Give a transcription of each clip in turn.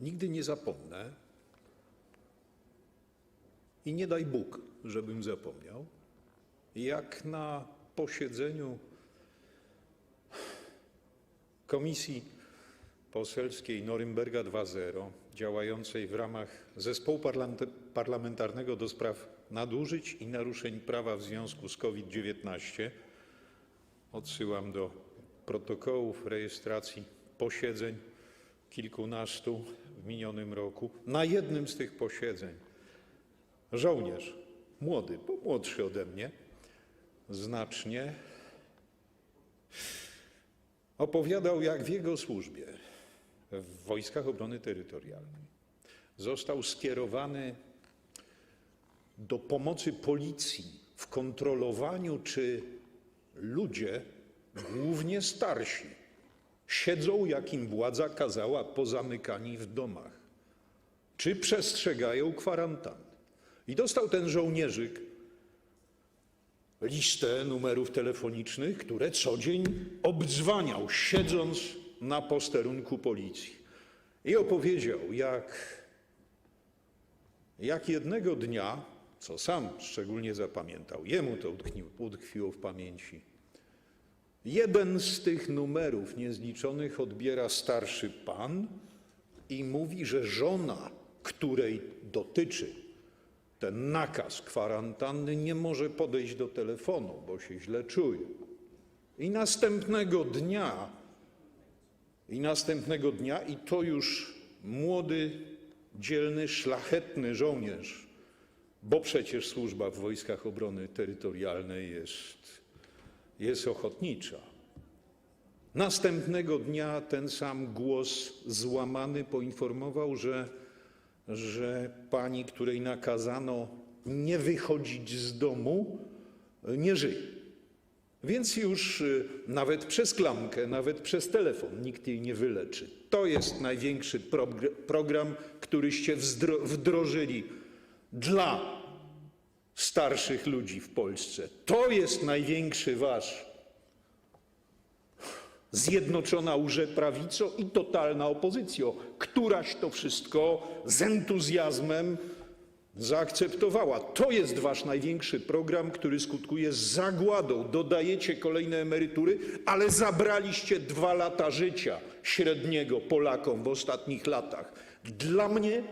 nigdy nie zapomnę i nie daj Bóg, żebym zapomniał, jak na posiedzeniu Komisji Poselskiej Norymberga 2.0, działającej w ramach Zespołu Parlam- Parlamentarnego do Spraw Nadużyć i Naruszeń Prawa w związku z COVID-19, odsyłam do protokołów rejestracji posiedzeń kilkunastu w minionym roku, na jednym z tych posiedzeń. Żołnierz, młody, bo młodszy ode mnie znacznie, opowiadał, jak w jego służbie w Wojskach Obrony Terytorialnej został skierowany do pomocy policji w kontrolowaniu, czy ludzie, głównie starsi, siedzą, jak im władza kazała, pozamykani w domach, czy przestrzegają kwarantanny. I dostał ten żołnierzyk listę numerów telefonicznych, które co dzień obdzwaniał, siedząc na posterunku policji. I opowiedział, jak, jak jednego dnia, co sam szczególnie zapamiętał, jemu to utkwiło w pamięci, jeden z tych numerów niezliczonych odbiera starszy pan i mówi, że żona, której dotyczy ten nakaz kwarantanny, nie może podejść do telefonu, bo się źle czuje. I następnego dnia, i następnego dnia, i to już młody, dzielny, szlachetny żołnierz, bo przecież służba w Wojskach Obrony Terytorialnej jest, jest ochotnicza. Następnego dnia ten sam głos złamany poinformował, że że pani, której nakazano nie wychodzić z domu, nie żyje. Więc już y, nawet przez klamkę, nawet przez telefon nikt jej nie wyleczy. To jest największy progr- program, któryście wdrożyli dla starszych ludzi w Polsce. To jest największy wasz zjednoczona łże prawico i totalna opozycjo, któraś to wszystko z entuzjazmem zaakceptowała. To jest wasz największy program, który skutkuje zagładą. Dodajecie kolejne emerytury, ale zabraliście dwa lata życia średniego Polakom w ostatnich latach. Dla mnie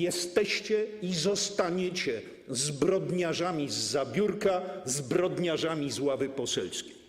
jesteście i zostaniecie zbrodniarzami z zabiórka, zbrodniarzami z ławy poselskiej.